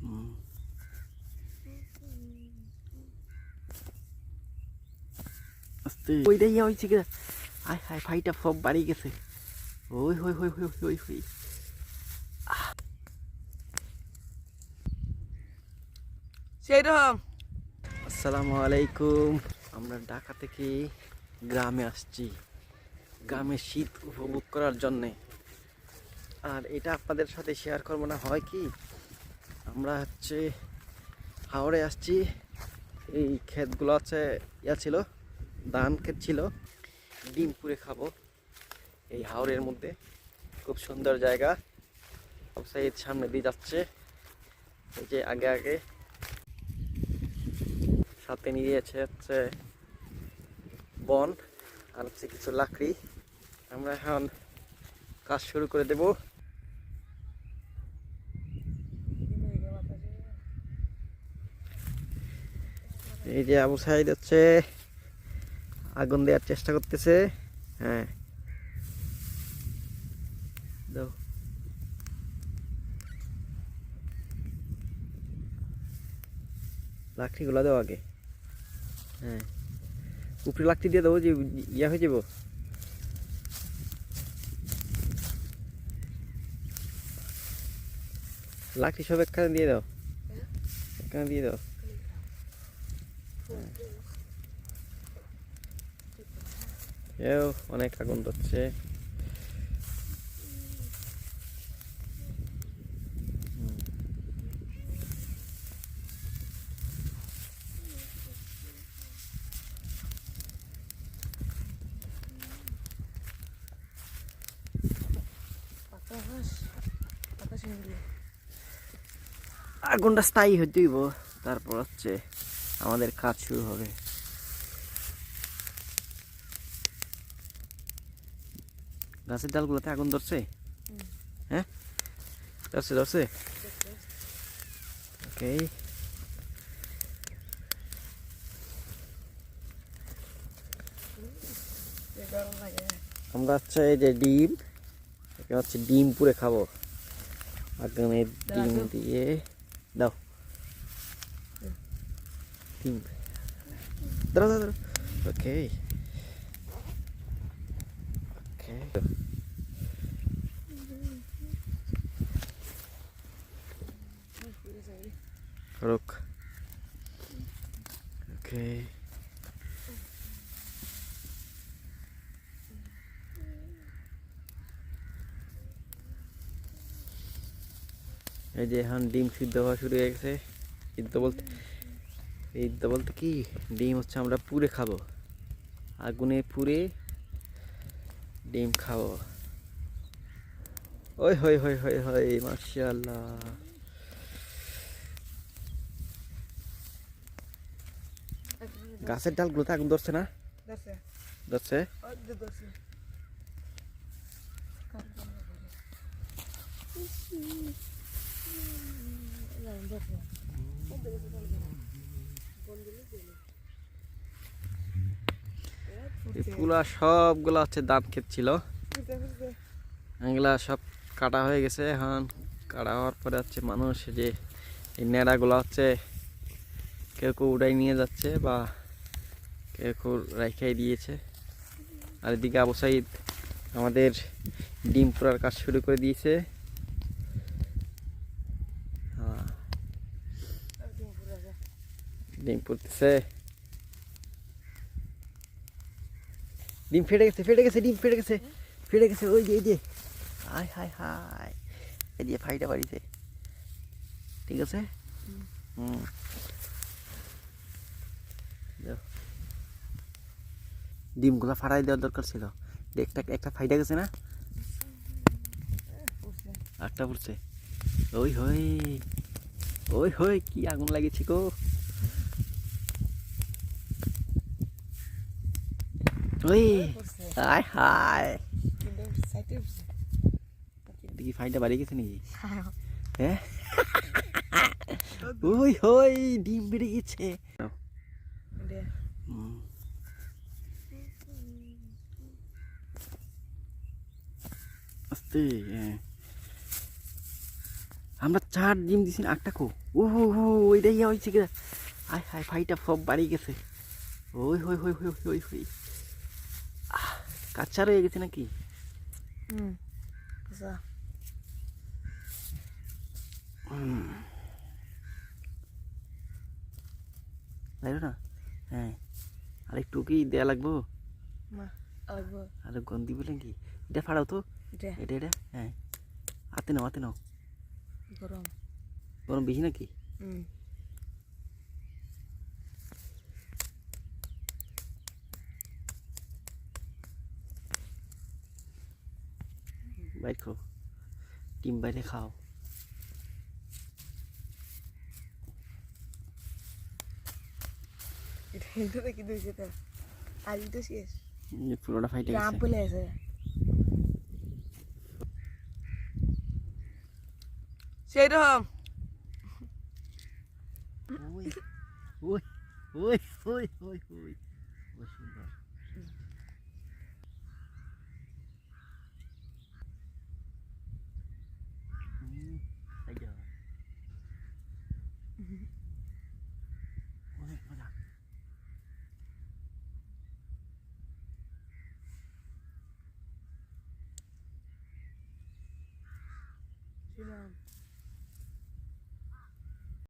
হুম। আস্তে ওইটাই হয়েছে কিনা আয় হায় ফাইটা সব বাড়ি গেছে। ওই হই হই হই হই হই সেইরকম আসসালামু আলাইকুম। আমরা ঢাকা থেকে গ্রামে আসছি। গ্রামে শীত উপভোগ করার জন্যে। আর এটা আপনাদের সাথে শেয়ার করব না হয় কি? আমরা হচ্ছে হাওড়ে আসছি। এই ক্ষেতগুলো আছে ইয়া ছিল, ধান ক্ষেত ছিল। ডিম পুড়ে খাব এই হাওড়ের মধ্যে। খুব সুন্দর জায়গা। সাইড সামনে দিয়ে যাচ্ছে। এই যে আগে আগে। সাথে নিয়ে যাচ্ছে হচ্ছে বন আর হচ্ছে কিছু লাকড়ি। আমরা এখন কাজ শুরু করে দেব। এই যে আবু সাইদ হচ্ছে আগুন দেওয়ার চেষ্টা করতেছে। হ্যাঁ। লাকড়িগুলো দাও আগে। হ্যাঁ। উপরে লাকড়ি দিয়ে দেবো যে ইয়া হয়ে যাব। লাকড়ি সব একখানে দিয়ে দাও। একখানে দিয়ে দাও। এও অনেক আগুন ধরছে। আগুনটা স্থায়ী দিব তারপর হচ্ছে আমাদের কাজ শুরু হবে। গাছের ডালগুলোতে আগুন ধরছে? হ্যাঁ? ধরছে ধরছে? ওকে আমরা হচ্ছে এই যে ডিম এটা হচ্ছে ডিম পুরে খাব। আগুনের ডিম দিয়ে দাও। ডিম। দাঁড়াও দাঁড়াও ওকে রুক ওকে এই যে এখন ডিম সিদ্ধ হওয়া শুরু হয়ে গেছে। সিদ্ধ বলতে সিদ্ধ বলতে কি? ডিম হচ্ছে আমরা পুড়ে খাব। আগুনে পুড়ে ডিম খাব। ওই হই হই হই হই মাশাআল্লাহ। গাছের ডালগুলোতে আগুন ধরছে না? ধরছে। দেখছে এই পুরা সবগুলো হচ্ছে দাঁত ক্ষেত ছিল। এগুলা সব কাটা হয়ে গেছে এখন। কাটা হওয়ার পরে হচ্ছে মানুষ যে এই ন্যাড়াগুলো হচ্ছে কেউ কেউ উড়াই নিয়ে যাচ্ছে বা কেউ কেউ রাখাই দিয়েছে। আর এদিকে আবু সাইদ আমাদের ডিম পোড়ার কাজ শুরু করে দিয়েছে। ডিম পুড়তেছে। ডিম ফেটে গেছে ফেটে গেছে, ডিম ফেটে গেছে ফেটে গেছে, ওই যে, এই যে। Hi hi hi. এই যে ফাইটা বাড়িতে ঠিক আছে? ডিমগুলো ফাটাই দেওয়ার দরকার ছিল। একটা একটা ফাইটা গেছে না? আটটা পড়ছে। ওই, হই। ওই, হই, কি আগুন লাগিয়েছি গো। ওই হাই হাই দেখি ফাইটা বাড়ি গেছে নাকি? হ্যাঁ। ওই হই ডিম বেড়ে গেছে। হুম। আস্তে হ্যাঁ। আমরা চার ডিম দিছি না আটটা কো? ও হো হো ওইটাই হয়েছে আয় হায় ফাইটা সব বাড়ি গেছে। ওই হই হই হই হই হই কাচ্চা রয়ে গেছে নাকি? হুম তাই না? হ্যাঁ। আর একটু কি দেয়া লাগবো? আর গন্দি বলে কি এটা ফাড়াও তো। এটা। এটা এটা? হ্যাঁ। হাতে নাও হাতে নাও। গরম। গরম বেশি নাকি? হুম। খাও ডিম বাইরে খাও। পুরোটা ফাইটে গেছে। সেই রকম। ওই ওই ওই ওই ওই। 喂，妈蛋，进。